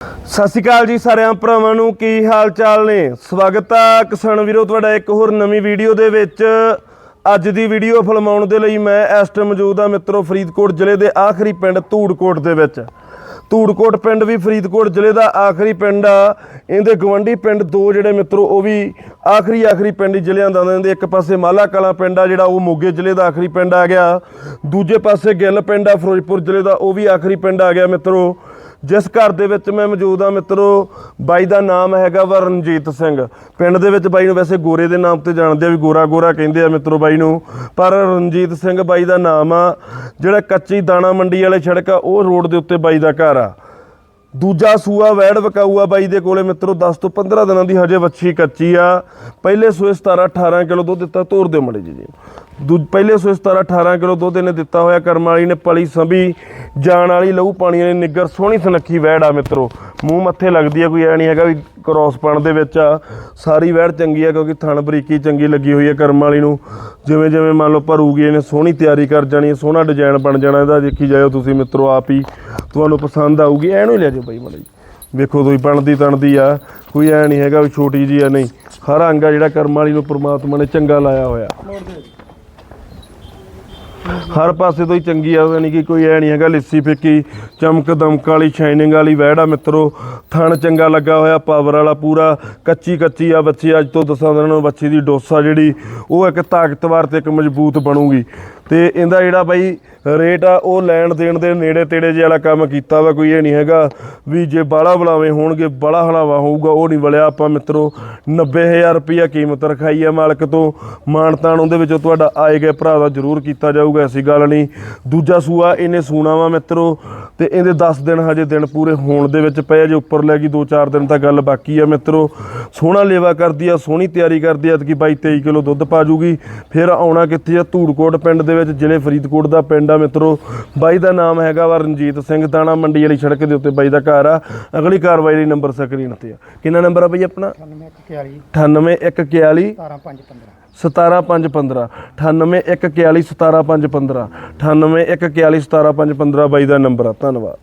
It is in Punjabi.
ਸਤਿ ਸ਼੍ਰੀ ਅਕਾਲ ਜੀ ਸਾਰਿਆਂ ਭਰਾਵਾਂ ਨੂੰ, ਕੀ ਹਾਲ ਚਾਲ ਨੇ? ਸਵਾਗਤ ਆ ਕਿਸਾਨ ਵੀਰੋ, ਤੁਹਾਡਾ ਇੱਕ ਹੋਰ ਨਵੀਂ ਵੀਡੀਓ ਦੇ ਵਿੱਚ। ਅੱਜ ਦੀ ਵੀਡੀਓ ਫਿਲਮਾਉਣ ਦੇ ਲਈ ਮੈਂ ਇਸ ਟਾਈਮ ਮੌਜੂਦ ਆ ਮਿੱਤਰੋ ਫਰੀਦਕੋਟ ਜ਼ਿਲ੍ਹੇ ਦੇ ਆਖਰੀ ਪਿੰਡ ਧੂੜਕੋਟ ਦੇ ਵਿੱਚ। ਧੂੜਕੋਟ ਪਿੰਡ ਵੀ ਫਰੀਦਕੋਟ ਜ਼ਿਲ੍ਹੇ ਦਾ ਆਖਰੀ ਪਿੰਡ ਆ। ਇਹਦੇ ਗਵੰਡੀ ਪਿੰਡ ਦੋ ਜਿਹੜੇ ਮਿੱਤਰੋ, ਉਹ ਵੀ ਆਖਰੀ ਆਖਰੀ ਪਿੰਡ ਜ਼ਿਲ੍ਹਿਆਂ ਦਾ ਆਉਂਦੇ ਇੱਕ ਪਾਸੇ ਮਾਲਾ ਕਲਾਂ ਪਿੰਡ ਆ ਜਿਹੜਾ, ਉਹ ਮੋਗੇ ਜ਼ਿਲ੍ਹੇ ਦਾ ਆਖਰੀ ਪਿੰਡ ਆ ਗਿਆ। ਦੂਜੇ ਪਾਸੇ ਗਿੱਲ ਪਿੰਡ ਆ, ਫਿਰੋਜ਼ਪੁਰ ਜ਼ਿਲ੍ਹੇ ਦਾ, ਉਹ ਵੀ ਆਖਰੀ ਪਿੰਡ ਆ ਗਿਆ ਮਿੱਤਰੋ। ਜਿਸ ਘਰ ਦੇ ਵਿੱਚ ਮੈਂ ਮੌਜੂਦ ਆ ਮਿੱਤਰੋ, ਬਾਈ ਦਾ ਨਾਮ ਹੈਗਾ ਵਾ ਰਣਜੀਤ ਸਿੰਘ। ਪਿੰਡ ਦੇ ਵਿੱਚ ਬਾਈ ਨੂੰ ਵੈਸੇ ਗੋਰੇ ਦੇ ਨਾਮ ਤੇ ਜਾਣਦੇ ਆ, ਵੀ ਗੋਰਾ ਗੋਰਾ ਕਹਿੰਦੇ ਆ ਮਿੱਤਰੋ ਬਾਈ ਨੂੰ। ਪਰ ਰਣਜੀਤ ਸਿੰਘ ਬਾਈ ਦਾ ਨਾਮ ਆ, ਜਿਹੜਾ ਕੱਚੀ ਦਾਣਾ ਮੰਡੀ ਵਾਲੇ ਸੜਕ ਆ, ਉਹ ਰੋਡ ਦੇ ਉੱਤੇ ਬਾਈ ਦਾ ਘਰ ਆ। ਦੂਜਾ ਸੂਆ ਵੈੜ ਵਕਾਊਆ ਬਾਈ ਦੇ ਕੋਲੇ ਮਿੱਤਰੋ 10 ਤੋਂ 15 ਦਿਨਾਂ ਦੀ ਹਜੇ ਵੱਛੀ ਕੱਚੀ ਆ। ਪਹਿਲੇ ਸੂਏ 17 18 ਕਿਲੋ ਦੁੱਧ ਦਿੱਤਾ, ਤੋਰ ਦਿਓ ਮੜੇ ਜੀ। ਜੀ ਦੂ ਪਹਿਲੇ ਸੂਏ 17 18 ਕਿਲੋ ਦੁੱਧ ਇਹਨੇ ਦਿੱਤਾ ਹੋਇਆ, ਕਰਮ ਵਾਲੀ ਨੇ ਪਲੀ ਸੰਭੀ, ਜਾਣ ਵਾਲੀ ਲਹੂ ਪਾਣੀ ਵਾਲੀ ਨਿੱਗਰ ਸੋਹਣੀ ਸੁਨੱਖੀ ਵਹਿੜ ਆ ਮਿੱਤਰੋ। ਮੂੰਹ ਮੱਥੇ ਲੱਗਦੀ ਆ, ਕੋਈ ਐ ਨਹੀਂ ਹੈਗਾ ਵੀ ਕ੍ਰੋਸ ਪਣ ਦੇ ਵਿੱਚ ਆ। ਸਾਰੀ ਵਹਿੜ ਚੰਗੀ ਆ, ਕਿਉਂਕਿ ਥਣ ਬਰੀਕੀ ਚੰਗੀ ਲੱਗੀ ਹੋਈ ਆ ਕਰਮ ਵਾਲੀ ਨੂੰ। ਜਿਵੇਂ ਜਿਵੇਂ ਮੰਨ ਲਓ ਭਰੂਗੀ, ਇਹਨੇ ਸੋਹਣੀ ਤਿਆਰੀ ਕਰ ਜਾਣੀ, ਸੋਹਣਾ ਡਿਜ਼ਾਈਨ ਬਣ ਜਾਣਾ ਇਹਦਾ, ਦੇਖੀ ਜਾਇਓ ਤੁਸੀਂ ਮਿੱਤਰੋ ਆਪ ਹੀ। ਤੁਹਾਨੂੰ ਪਸੰਦ ਆਊਗੀ ਐਨੂੰ ਹੀ ਲੈ ਜਾਓ ਬਾਈ ਮੜੀ ਵੇਖੋ ਤੁਸੀਂ, ਬਣਦੀ ਤਣਦੀ ਆ, ਕੋਈ ਐ ਨਹੀਂ ਹੈਗਾ ਵੀ ਛੋਟੀ ਜੀ ਆ, ਨਹੀਂ। ਹਰ ਅੰਗ ਆ ਜਿਹੜਾ ਕਰਮ ਵਾਲੀ ਨੂੰ ਪ੍ਰਮਾਤਮਾ ਨੇ ਚੰਗਾ ਲਾਇਆ ਹੋਇਆ। ਹਰ ਪਾਸੇ ਤੋਂ ਹੀ ਚੰਗੀ ਆ, ਯਾਨੀ ਕਿ ਕੋਈ ਐ ਨਹੀਂ ਹੈਗਾ, ਲਿੱਸੀ ਫਿੱਕੀ, ਚਮਕ ਦਮਕ ਵਾਲੀ ਸ਼ਾਈਨਿੰਗ ਵਾਲੀ, ਵਹਿੜਾ ਮਿੱਤਰੋ, ਥਣ ਚੰਗਾ ਲੱਗਾ ਹੋਇਆ ਪਾਵਰ ਵਾਲਾ ਪੂਰਾ, ਕੱਚੀ ਕੱਚੀ ਆ ਬੱਚੀ, ਅੱਜ ਤੋਂ ਦਸਾਂ ਦਿਨਾਂ ਨੂੰ ਬੱਚੀ ਦੀ ਡੋਸਾ ਜਿਹੜੀ, ਉਹ ਇੱਕ ਤਾਕਤਵਰ ਤੇ ਇੱਕ ਮਜ਼ਬੂਤ ਬਣੂਗੀ। ਤੇ ਇਹਦਾ ਜਿਹੜਾ ਬਾਈ ਰੇਟ ਆ, ਉਹ ਲੈਣ ਦੇਣ ਦੇ ਨੇੜੇ ਤੇੜੇ ਜੇ ਵਾਲਾ ਕੰਮ ਕੀਤਾ ਵਾ, ਕੋਈ ਇਹ ਨਹੀਂ ਹੈਗਾ ਵੀ ਜੇ ਬਾਲਾ ਬਲਾਵੇਂ ਹੋਣਗੇ ਬੜਾ ਹਲਾਵਾ ਹੋਊਗਾ, ਉਹ ਨਹੀਂ ਵਲਿਆ। ਆਪਾਂ ਮਿੱਤਰੋ 90000 ਰੁਪਇਆ ਕੀਮਤ ਰਖਾਈ ਆ ਮਾਲਕ ਤੋਂ। ਮਾਨਤਾਨ ਉਹਦੇ ਵਿੱਚੋਂ ਤੁਹਾਡਾ ਆਏ ਗਏ ਭਰਾ ਦਾ ਜ਼ਰੂਰ ਕੀਤਾ ਜਾਊਗਾ, ਐਸੀ ਗੱਲ ਨਹੀਂ। ਦੂਜਾ ਸੂਆ, ਇਹਨੇ ਸੂਣਾ ਵਾ ਮਿੱਤਰੋ ਤੇ ਇਹਦੇ 10 ਦਿਨ ਹਜੇ ਦਿਨ ਪੂਰੇ ਹੋਣ ਦੇ ਵਿੱਚ ਪਏ ਜੇ ਉੱਪਰ ਲੈ ਗਈ 2-4 ਦਿਨ ਤਾਂ ਗੱਲ ਬਾਕੀ ਆ ਮਿੱਤਰੋ। ਸੋਹਣਾ ਲੇਵਾ ਕਰਦੀ ਆ ਸੋਹਣੀ ਤਿਆਰੀ ਕਰਦੀ ਆ ਕਿ ਬਾਈ 23 ਕਿਲੋ ਦੁੱਧ ਪਾ ਜੂਗੀ। ਫਿਰ ਆਉਣਾ ਕਿੱਥੇ ਆ? ਧੂੜਕੋਟ ਪਿੰਡ ਦੇ ਵਿੱਚ ਜ਼ਿਲ੍ਹੇ ਫਰੀਦਕੋਟ ਦਾ ਪਿੰਡ ਆ ਮਿੱਤਰੋ। ਬਾਈ ਦਾ ਨਾਮ ਹੈਗਾ ਵਾ ਰਣਜੀਤ ਸਿੰਘ ਦਾਣਾ ਮੰਡੀ ਵਾਲੀ ਸੜਕ ਦੇ ਉੱਤੇ ਬਾਈ ਦਾ ਘਰ ਆ। ਅਗਲੀ ਕਾਰਵਾਈ ਲਈ ਨੰਬਰ ਸਕਰੀਨ ਤੇ ਆ। ਕਿੰਨਾ ਨੰਬਰ ਆ ਬਾਈ ਆਪਣਾ? 9141 98141 17515 17515 98141 17515 98141 17515 ਬਾਈ ਦਾ ਨੰਬਰ ਆ। ਧੰਨਵਾਦ।